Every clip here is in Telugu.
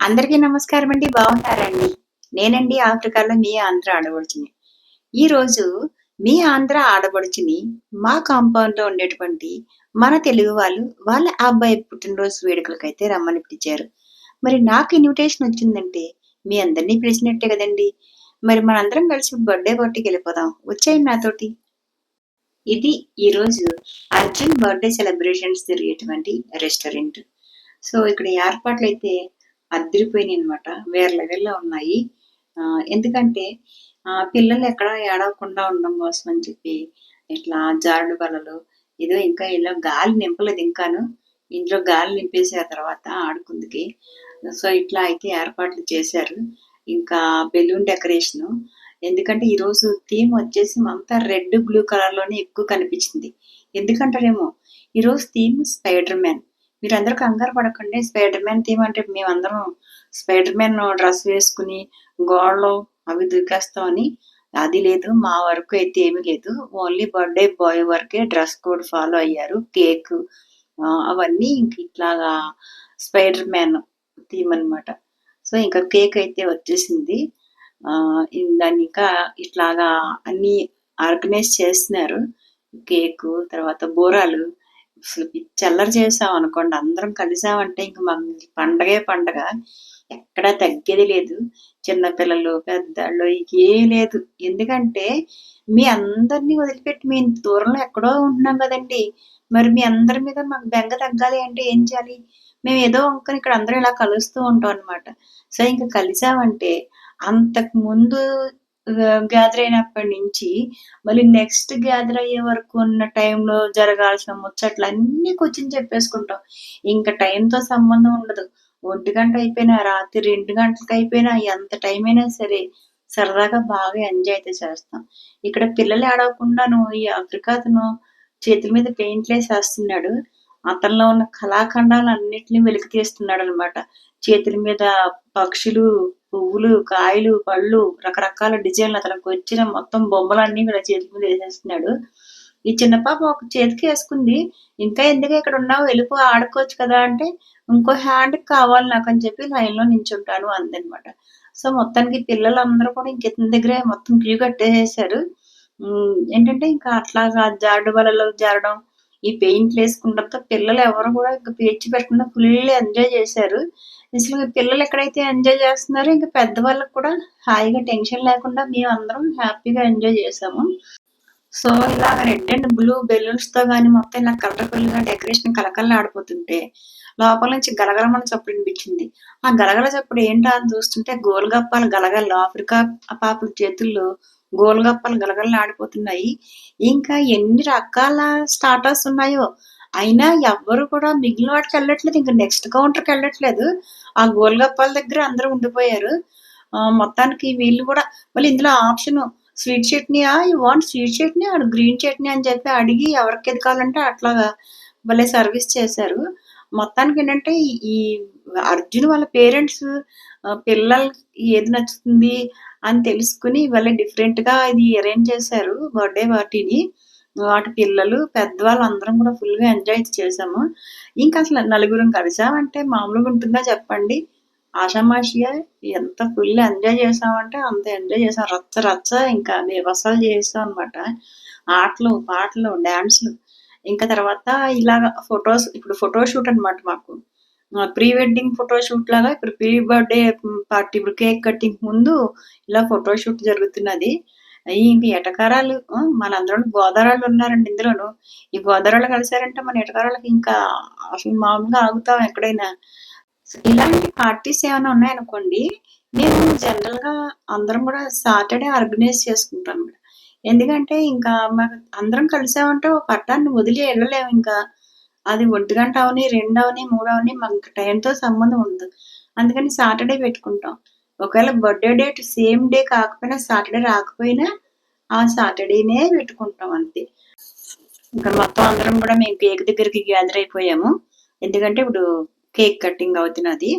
అందరికీ నమస్కారం అండి బాగున్నారండి నేనండి ఆఫ్రికాలో మీ ఆంధ్ర ఆడబడుచుని ఈరోజు మీ ఆంధ్ర ఆడబడుచుని మా కాంపౌండ్లో ఉండేటువంటి మన తెలుగు వాళ్ళు వాళ్ళ అబ్బాయి పుట్టినరోజు వేడుకలకైతే రమ్మని పిలిచారు. మరి నాకు ఇన్విటేషన్ వచ్చిందంటే మీ అందరినీ పిలిచినట్టే కదండి. మరి మనందరం కలిసి బర్త్డే పార్టీకి వెళ్ళిపోదాం. వచ్చేయండి నాతోటి. ఇది ఈరోజు అర్జున్ బర్త్డే సెలబ్రేషన్స్ జరిగేటువంటి రెస్టారెంట్. సో ఇక్కడ ఏర్పాట్లు అయితే అద్దరిపోయినాయి అనమాట వేరే లెవెల్లో ఉన్నాయి. ఆ, ఎందుకంటే పిల్లలు ఎక్కడ ఏడవకుండా ఉండడం కోసం అని చెప్పి ఇట్లా జారుడు బల్లలు ఏదో ఇంకా ఇలా గాలి నింపలేదు ఇంకాను. ఇంట్లో గాలి నింపేసే తర్వాత ఆడుకుందికి. సో ఇట్లా అయితే ఏర్పాట్లు చేశారు. ఇంకా బెలూన్ డెకరేషన్. ఎందుకంటే ఈరోజు థీమ్ వచ్చేసి అంతా రెడ్ బ్లూ కలర్లోనే ఎక్కువ కనిపించింది. ఎందుకంటారేమో ఈరోజు థీమ్ స్పైడర్ మ్యాన్. మీరందరూ కంగారు పడకండి. స్పైడర్ మ్యాన్ థీమ్ అంటే మేమందరం స్పైడర్ మ్యాన్ డ్రెస్ వేసుకుని గోడలు అవి దూకేస్తామని అది లేదు మా వరకు అయితే ఏమీ లేదు. ఓన్లీ బర్త్డే బాయ్ వరకే డ్రెస్ కోడ్ ఫాలో అయ్యారు. కేక్ అవన్నీ ఇంక ఇట్లాగా స్పైడర్ మ్యాన్ థీమ్ అన్నమాట. సో ఇంకా కేక్ అయితే వచ్చేసింది. ఆ, దాన్ని ఇంకా ఇట్లాగా అన్ని ఆర్గనైజ్ చేస్తున్నారు. కేక్ తర్వాత బోరాలు అసలు చల్లరి చేసాం అనుకోండి. అందరం కలిసామంటే ఇంక మాకు పండగే పండగ. ఎక్కడా తగ్గేది లేదు. చిన్నపిల్లలు పెద్దళ్ళు ఏం లేదు. ఎందుకంటే మీ అందరినీ వదిలిపెట్టి మేము ఇంత దూరంలో ఎక్కడో ఉంటున్నాం కదండి. మరి మీ అందరి మీద మాకు బెంగ తగ్గాలి అంటే ఏం చేయాలి? మేము ఏదో అనుకుని ఇక్కడ అందరం ఇలా కలుస్తూ ఉంటాం అనమాట సో ఇంకా కలిసామంటే అంతకు ముందు గ్యాదర్ అయినప్పటి నుంచి మళ్ళీ నెక్స్ట్ గ్యాదర్ అయ్యే వరకు ఉన్న టైంలో జరగాల్సిన ముచ్చట్లు అన్ని కూర్చొని చెప్పేసుకుంటాం. ఇంకా టైంతో సంబంధం ఉండదు. ఒంటి గంట అయిపోయినా రాత్రి రెండు గంటలకు అయిపోయినా ఎంత టైం అయినా సరే సరదాగా బాగా ఎంజాయ్ అయితే చేస్తాం. ఇక్కడ పిల్లలు ఆడకుండాను ఈ ఆఫ్రికా అతను చేతుల మీద పెయింట్లు వేసేస్తున్నాడు అతనిలో ఉన్న కళాఖండాలు అన్నిటిని వెలికి తీస్తున్నాడు అనమాట చేతుల మీద పక్షులు పువ్వులు కాయలు పళ్ళు రకరకాల డిజైన్లు అతనికి వచ్చిన మొత్తం బొమ్మలన్నీ కూడా చేతుల మీద వేసేస్తున్నాడు. ఈ చిన్న పాప ఒక చేతికి వేసుకుంది. ఇంకా ఎందుకు ఇక్కడ ఉన్నావు? వెళ్ళిపో ఆడుకోవచ్చు కదా అంటే ఇంకో హ్యాండ్ కావాలి నాకు అని చెప్పి లైన్లో నించుంటాను అందనమాట. సో మొత్తానికి పిల్లలందరూ కూడా ఇంక ఇతని దగ్గరే మొత్తం క్యూ కట్టేసేసారు. ఏంటంటే ఇంకా అట్లాగా జారుడు బలలో జారడం ఈ పెయింట్లు వేసుకుంటాక పిల్లలు ఎవరు కూడా ఇంకా పేర్చి పెట్టకుండా ఫుల్ ఎంజాయ్ చేశారు. అసలు పిల్లలు ఎక్కడైతే ఎంజాయ్ చేస్తున్నారో ఇంకా పెద్దవాళ్ళకి కూడా హాయిగా టెన్షన్ లేకుండా మేము అందరం హ్యాపీగా ఎంజాయ్ చేసాము సో ఇలా రెడ్ అండ్ బ్లూ బెలూన్స్తో కానీ మొత్తం ఇలా కలర్ఫుల్గా డెకరేషన్ కలకల్లా ఆడిపోతుంటే లోపల నుంచి గలగలమని చప్పుడు వినిపించింది. ఆ గలగల చప్పుడు ఏంటో అని చూస్తుంటే గోల్గప్పాలు గలగలు. ఆఫ్రికా పాపల చేతుల్లో గోలగప్పలు గలగల్లా ఆడిపోతున్నాయి. ఇంకా ఎన్ని రకాల స్టార్టర్స్ ఉన్నాయో. అయినా ఎవ్వరు కూడా మిగిలిన వాటికి వెళ్ళట్లేదు. ఇంకా నెక్స్ట్ కౌంటర్కి వెళ్ళట్లేదు. ఆ గోల్గప్పాల దగ్గర అందరూ ఉండిపోయారు. ఆ, మొత్తానికి వీళ్ళు కూడా మళ్ళీ ఇందులో ఆప్షన్ స్వీట్ చట్నీయా యూ వాంట్ స్వీట్ చట్నీ ఆడు గ్రీన్ చట్నీ అని చెప్పి అడిగి ఎవరికి ఏది కావాలంటే అట్లాగా భలే సర్వీస్ చేశారు. మొత్తానికి ఏంటంటే ఈ అర్జున్ వాళ్ళ పేరెంట్స్ పిల్లలకి ఏది నచ్చుతుంది? అని తెలుసుకుని వాళ్ళ డిఫరెంట్గా ఇది అరేంజ్ చేశారు బర్త్డే పార్టీని వాటి పిల్లలు పెద్దవాళ్ళు అందరం కూడా ఫుల్గా ఎంజాయ్ చేసాము ఇంకా అసలు నలుగురం కలిసామంటే మామూలుగా ఉంటుందా చెప్పండి? ఆషామాషిగా ఎంత ఫుల్ ఎంజాయ్ చేసామంటే అంత ఎంజాయ్ చేసాం రచ్చ రచ్చ ఇంకా బేబసాలు చేసాం అనమాట ఆటలు పాటలు డ్యాన్స్లు ఇంకా తర్వాత ఇలాగ ఫొటోస్ ఇప్పుడు ఫోటో షూట్ అనమాట మాకు. ప్రీ వెడ్డింగ్ ఫోటోషూట్ లాగా ఇప్పుడు ప్రీ బర్త్డే పార్టీ ఇప్పుడు కేక్ కట్టింగ్ ముందు ఇలా ఫోటోషూట్ జరుగుతున్నది. అయ్యి ఇంక ఎటకారాలు మనందరం గోదావరాలు ఉన్నారండి ఇందులోను. ఈ గోదావరాలు కలిసారంటే మన ఎటకారాలకు ఇంకా అసలు మామూలుగా ఆగుతాం ఎక్కడైనా. ఇలాంటి పార్టీస్ ఏమైనా ఉన్నాయనుకోండి మేము జనరల్గా అందరం కూడా సాటర్డే ఆర్గనైజ్ చేసుకుంటాం. ఎందుకంటే ఇంకా మాకు అందరం కలిసామంటే ఒక పట్టాన్ని వదిలి వెళ్ళలేము ఇంకా. అది ఒంటి గంట అవని రెండు అవని మూడు అవని మాకు టైంతో సంబంధం ఉండదు. అందుకని సాటర్డే పెట్టుకుంటాం. ఒకవేళ బర్త్డే డేట్ సేమ్ డే కాకపోయినా సాటర్డే రాకపోయినా ఆ సాటర్డేనే పెట్టుకుంటాం అంతే. ఇంకా మొత్తం అందరం కూడా మేము కేక్ దగ్గరికి గ్యాదర్ అయిపోయాము. ఎందుకంటే ఇప్పుడు కేక్ కటింగ్ అవుతున్నది.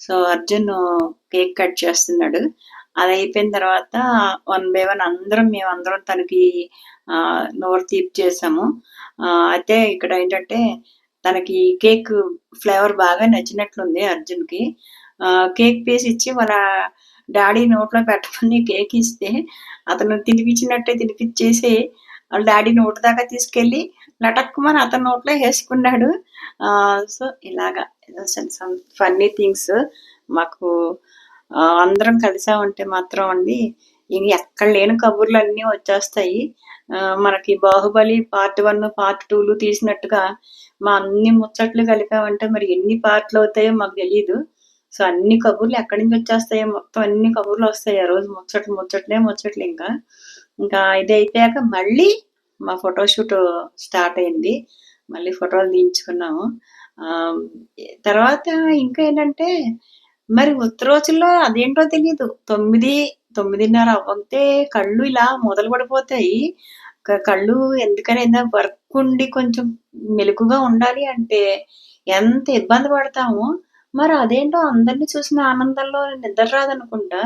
సో అర్జున్ కేక్ కట్ చేస్తున్నాడు. అది అయిపోయిన తర్వాత వన్ బై వన్ అందరం మేము అందరం తనకి నోరు తీపి చేసాము. అయితే ఇక్కడ ఏంటంటే తనకి కేక్ ఫ్లేవర్ బాగా నచ్చినట్లుంది అర్జున్కి. కేక్ పీస్ ఇచ్చి వాళ్ళ డాడీ నోట్లో పెట్టమని కేక్ ఇస్తే, అతను తినిపించినట్టే తినిపిచ్చేసి, వాళ్ళ డాడీ నోటి దాకా తీసుకెళ్ళి లటక్కుమని అతని నోట్లో వేసుకున్నాడు. సో, ఇలాగా ఫన్నీ థింగ్స్ మాకు అందరం కలిసామంటే మాత్రం అండి, ఇవి ఎక్కడ లేని కబుర్లు అన్నీ వచ్చేస్తాయి. మనకి 'బాహుబలి' పార్ట్ వన్ పార్ట్ టూలు తీసినట్టుగా మా అన్ని ముచ్చట్లు కలిపామంటే మరి ఎన్ని పార్ట్లు అవుతాయో మాకు తెలియదు సో, అన్ని కబుర్లు ఎక్కడి నుంచి వచ్చేస్తాయో మొత్తం అన్ని కబుర్లు వస్తాయి ఆ రోజు ముచ్చట్లు ముచ్చట్లే ముచ్చట్లు ఇంకా. ఇంకా ఇది అయిపోయాక మళ్ళీ మా ఫోటోషూట్ స్టార్ట్ అయింది. మళ్ళీ ఫోటోలు తీయించుకున్నాము. తర్వాత ఇంకా ఏంటంటే, మరి ఉత్తర రోజుల్లో అదేంటో తెలియదు తొమ్మిది తొమ్మిదిన్నర అవ్వంతే కళ్ళు ఇలా మొదలు పడిపోతాయి. కళ్ళు ఎందుకనైనా వర్క్ ఉండి కొంచెం మెలుకుగా ఉండాలి అంటే ఎంత ఇబ్బంది పడతామో, మరి అదేంటో అందరిని చూసిన ఆనందంలో నిద్ర రాదనుకుంటా.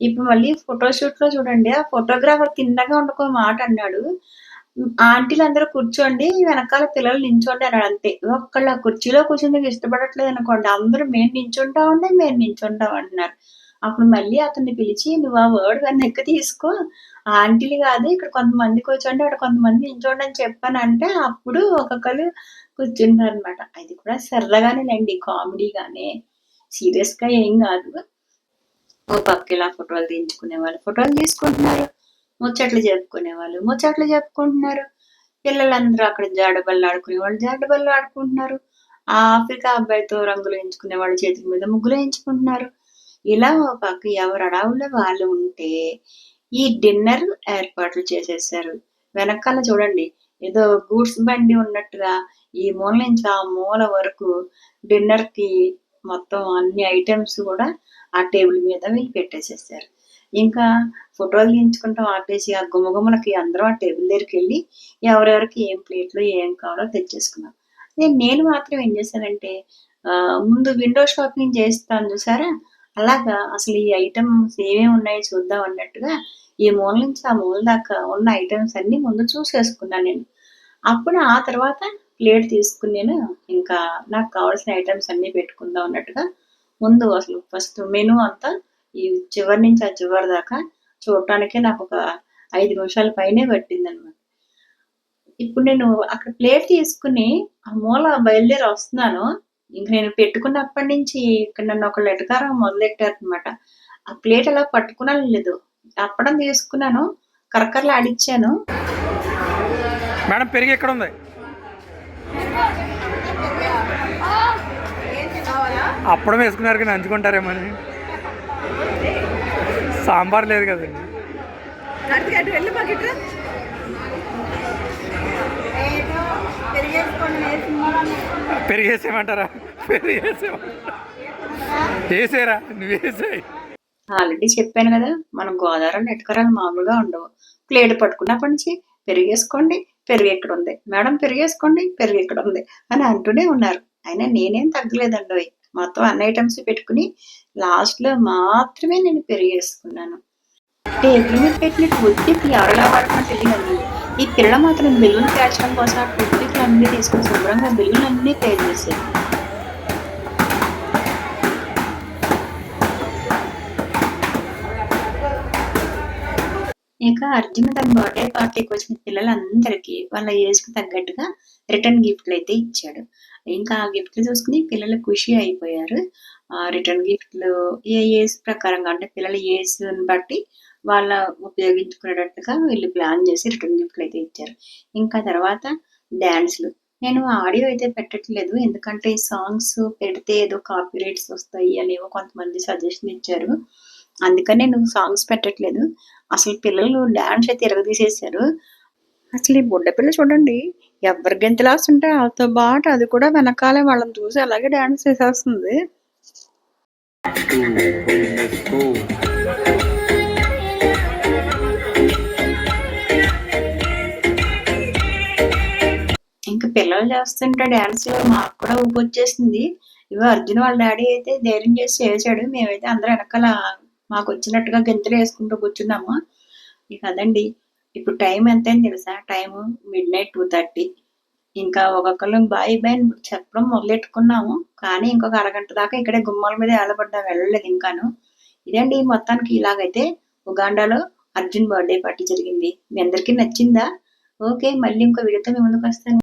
ఇప్పుడు మళ్ళీ ఫోటోషూట్లో చూడండి, ఆ ఫోటోగ్రాఫర్ తిన్నగా ఉండక మాట అన్నాడు. ఆంటీలు అందరూ కూర్చోండి, వెనకాల పిల్లలు నించోండి అన్నాడు అంతే. ఒక్కళ్ళు ఆ కుర్చీలో ఇష్టపడట్లేదు అనుకోండి అందరూ మేము నించుంటామండి, మేము నించుంటాం అంటున్నారు. అప్పుడు మళ్ళీ అతన్ని పిలిచి, "నువ్వు ఆ వర్డ్ వెనక్కి తీసుకో. ఆంటీలు కాదు ఇక్కడ కొంతమంది కూర్చోండి, అక్కడ కొంతమంది నించోండి" అని చెప్పానంటే అప్పుడు ఒక్కొక్కళ్ళు అనమాట అది కూడా సరదాగానేలెండి, కామెడీగానే. సీరియస్‌గా ఏం కాదు. ఓ పక్క ఇలా ఫోటోలు తీయించుకునేవాళ్ళు ఫోటోలు తీసుకుంటున్నారు. ముచ్చట్లు చెప్పుకునేవాళ్ళు ముచ్చట్లు చెప్పుకుంటున్నారు. పిల్లలందరూ అక్కడ జారుడు ఆడుకునేవాళ్ళు జారుడు ఆడుకుంటున్నారు. ఆ ఆఫ్రికా అబ్బాయితో రంగులు ఎంచుకునేవాళ్ళు చేతుల మీద ముగ్గులు ఎంచుకుంటున్నారు. ఇలా ఒక పక్క ఎవరు అడవుల్లో వాళ్ళు ఉంటే, ఈ డిన్నర్ ఏర్పాట్లు చేసేసారు. వెనకాల చూడండి ఏదో గూడ్స్ బండి ఉన్నట్టుగా ఈ మూల నుంచి ఆ మూల వరకు డిన్నర్‌కి మొత్తం అన్ని ఐటమ్స్ కూడా ఆ టేబుల్ మీద వీళ్ళు పెట్టేసేసారు. ఇంకా ఫోటోలు తీయించుకుంటాం ఆపేసి ఆ గుమగుమలకి అందరం ఆ టేబుల్ దగ్గరికెళ్ళి ఎవరెవరికి ఏం ప్లేట్‌లో ఏం కావాలో తెచ్చేసుకున్నాం. నేను నేను మాత్రం ఏం చేశానంటే ముందు విండో షాపింగ్ చేస్తాను చూసారా? అలాగా అసలు ఈ ఐటెమ్స్ ఏమేమి ఉన్నాయో చూద్దాం అన్నట్టుగా ఈ మూల నుంచి ఆ మూల దాకా ఉన్న ఐటమ్స్ అన్నీ ముందు చూసేసుకున్నాను నేను. అప్పుడు ఆ తర్వాత ప్లేట్ తీసుకుని నేను ఇంకా నాకు కావాల్సిన ఐటమ్స్ అన్నీ పెట్టుకుందాం అన్నట్టుగా ముందు అసలు ఫస్ట్ మెనూ అంతా ఈ చివరి నుంచి ఆ చివరి దాకా చూడటానికే నాకొక 5 నిమిషాల పైనే పట్టిందనమాట. ఇప్పుడు నేను అక్కడ ప్లేట్ తీసుకొని ఆ మూల బయలుదేరి వస్తున్నాను. ఇంక నేను పెట్టుకున్నప్పటి నుంచి ఇక్కడ నన్ను ఒకళ్ళు ఎటకారం మొదలెట్టారనమాట. ఆ ప్లేట్ అలా పట్టుకున్నానో లేదో అప్పడం తీసుకున్నాను. కరకరలాడిచ్చాను. మేడం పెరుగు ఎక్కడుంది? అప్పడం వేసుకున్నారు కానీ నంచుకుంటారేమో అని. సాంబార్ లేదు కదండి. అటు వెళ్ళి బకెట్ పెరుగు వేసేయమంటారా? పెరుగు వేసేయమంటారా? వేసేరా నువ్వు వేసేయ్. ఆల్రెడీ చెప్పాను గదా! మన గోదావరిలో ఎటకరాలు మామూలుగా ఉండవు. ప్లేట్ పట్టుకున్నప్పటి నుంచి పెరుగేసుకోండి, పెరుగు ఇక్కడుంది. మేడం పెరుగేసుకోండి, పెరుగు ఇక్కడుంది అని అంటూనే ఉన్నారు. అయినా నేనేం తగ్గలేదండోయ్! మొత్తం అన్ని ఐటమ్స్ పెట్టుకొని లాస్ట్‌లో మాత్రమే నేను పెరిగేసుకున్నాను టేబుల్ మీద పెట్టిన టూత్ ఎవరిలా వాడటం తెలియదు ఈ పిల్ల మాత్రం బెలూన్ పేర్చడం కోసం ఆ టూత్పిక్లు అన్నీ తీసుకొని శుభ్రంగా బిల్లులన్నీ పే చేసేది. ఇక అర్జున్ తన బర్త్‌డే పార్టీకి వచ్చిన పిల్లలందరికీ వాళ్ళ ఏజ్‌కి తగ్గట్టుగా రిటర్న్ గిఫ్ట్‌లయితే ఇచ్చాడు. ఇంకా ఆ గిఫ్ట్‌లు చూసుకొని పిల్లలు ఖుషి అయిపోయారు. రిటర్న్ గిఫ్ట్‌లు ఏ ఏజ్ ప్రకారంగా అంటే పిల్లల ఏజ్‌ని బట్టి వాళ్ళ ఉపయోగించుకునేటట్టుగా వీళ్ళు ప్లాన్ చేసి రిటర్న్ గిఫ్ట్లు అయితే ఇచ్చారు. ఇంకా తర్వాత డ్యాన్స్లు నేను ఆడియో అయితే పెట్టట్లేదు. ఎందుకంటే ఈ సాంగ్స్ పెడితే ఏదో కాపీరైట్స్ వస్తాయి అనేవో కొంతమంది సజెషన్ ఇచ్చారు. అందుకని నేను సాంగ్స్ పెట్టట్లేదు. అసలు పిల్లలు డాన్స్ అయితే తిరగదీసేసారు అసలు ఈ బుడ్డపిల్ల చూడండి ఎవరి గెంతులేస్తుంటే వాళ్ళతో పాటు అది కూడా వెనకాలే వాళ్ళని చూసి అలాగే డాన్స్ చేసేస్తుంది. ఇంకా పిల్లలు చేస్తుంటే డాన్స్‌లు మాకు కూడా ఊపొచ్చేసింది. ఇగో అర్జున్ వాళ్ళ డాడీ అయితే ధైర్యం చేసి చేసాడు. మేమైతే అందరం వచ్చినట్టుగా గింతలు వేసుకుంటూ కూర్చున్నాము. ఇక అదండి. ఇప్పుడు టైం ఎంత తెలుసా? Time midnight two thirty ఇంకా ఒక్కొక్కరు బాయ్ బాయ్ అని చెప్పడం మొదలెట్టుకున్నాము. కానీ ఇంకొక అరగంట దాకా ఇక్కడే గుమ్మాల మీద ఏలబడ్డా వెళ్ళలేదు ఇంకాను. ఇదండి మొత్తానికి ఇలాగైతే ఉగాండాలో అర్జున్ బర్త్డే పార్టీ జరిగింది. మీ అందరికీ నచ్చిందా? ఓకే మళ్ళీ ఇంకో వీడియోతో మీ ముందుకు వస్తాను.